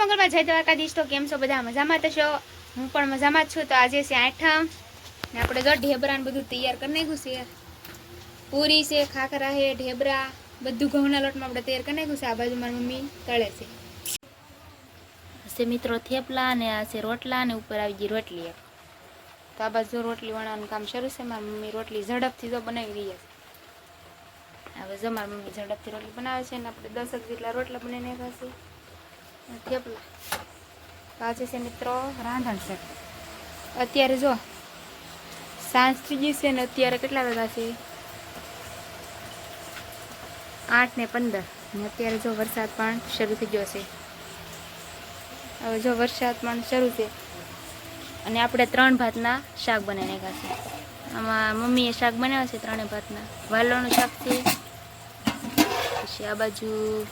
મંગળવાર જય દ્વારકાધીશ. તો કેમ છો? બધા મજામાં થશો હું પણ મજામાં જ છું. તો આજે છે આઠમ. ને આપણે જો ઢેબરા ને બધું તૈયાર કરી નાખ્યું છે. પૂરી છે ખાખરા છે ઢેબરા બધું ઘઉંના લોટમાં આપણે તૈયાર કરી નાખ્યું છે. આ બાજુ મારી મમ્મી તળે છે. છે મિત્રો થેપલા ને આ છે રોટલા ને ઉપર આવી ગઈ રોટલી એક તો આ બાજુ રોટલી વણવાનું કામ શરૂ છે. મારી મમ્મી રોટલી ઝડપથી તો બનાવી રહી છે. હવે જો મારી મમ્મી ઝડપથી રોટલી બનાવે છે ને આપણે દસ જેટલા રોટલા બનાવી નાખ્યા છે. અને થેપલા. છે મિત્રો રાંધણ છે. અત્યારે જો સાંજ થઈ ગઈ છે ને અત્યારે કેટલા વાગ્યા છે? આઠ ને પંદર. ને અત્યારે જો વરસાદ પણ શરૂ થઈ ગયો છે. હવે જો વરસાદ પણ શરૂ છે. અને આપણે ત્રણ ભાતના શાક બનાવી નાખ્યા છે. આમાં મમ્મીએ શાક બનાવ્યા છે ત્રણે ભાતના. વાલોનું શાક છે. પછી આ બાજુ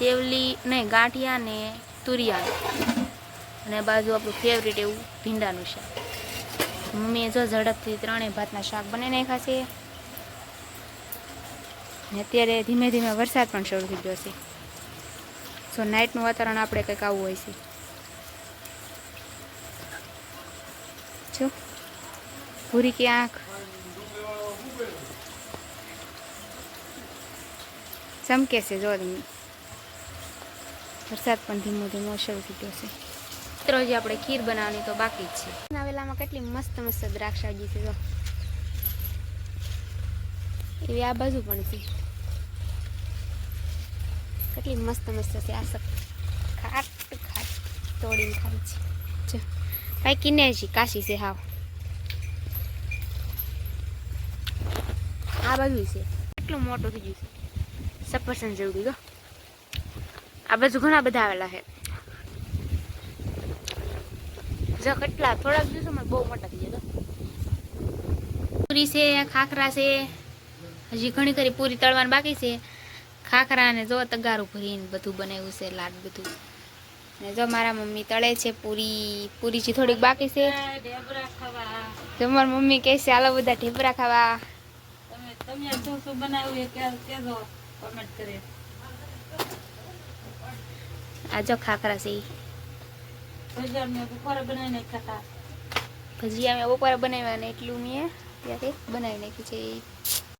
શેવલી નહીં ગાંઠિયા ને તુરિયાનું અને બાજુ આપણું ફેવરેટ એવું ભીંડાનું શાક. મમ્મીએ જો ઝડપથી ત્રણેય ભાતના શાક બને નાખ્યા છે. ને અત્યારે ધીમે ધીમે વરસાદ પણ શરૂ થઈ ગયો છે. સો નાઇટનું વાતાવરણ આપણે કંઈક આવું હોય છે. જો, ભૂરી કે આંખ? ચમકે છે, જો વરસાદ પણ ધીમો ધીમો શરૂ થઈ ગયો છે. મિત્રો જે આપણે ખીર બનાવવાની તો બાકી જ છે. નાવેલામાં કેટલી મસ્ત મસ્ત દ્રાક્ષાજી છે જો. એવી આ બાજુ પણ છે. કેટલી મસ્ત મસ્ત છે. આ સબ ખાટ ખાટ તોડીને ખાય છે. જો. પાકી ને છે કાશી છે હાવ. આ બાજુ છે. કેટલું મોટું થઈ ગયું છે. સફરસન જેવું જો. આ બાજુ ઘણા બધા આવેલા છે. જો કેટલા, થોડાક દિવસોમાં બહુ મોટા થઈ ગયા પૂરી છે, ખાખરા છે, હજી ઘણી ખરી પૂરી તળવાની બાકી છે. ખાખરા ને જો તગારું ભરીને બધું બનાવ્યું છે, લાડ બધું. ને જો મારા મમ્મી તળે છે પૂરી પૂરી જે થોડીક બાકી છે. જો મારી મમ્મી કહે છે આલો બધા ઢેબરા ખાવા. તમે શું શું બનાવ્યું એ કહેજો કમેન્ટ કરી આ જો ખાખરા છે ભજીયા મેં બપોરે બનાવ્યા ને એટલું મેં ત્યાંથી બનાવી નાખ્યું છે.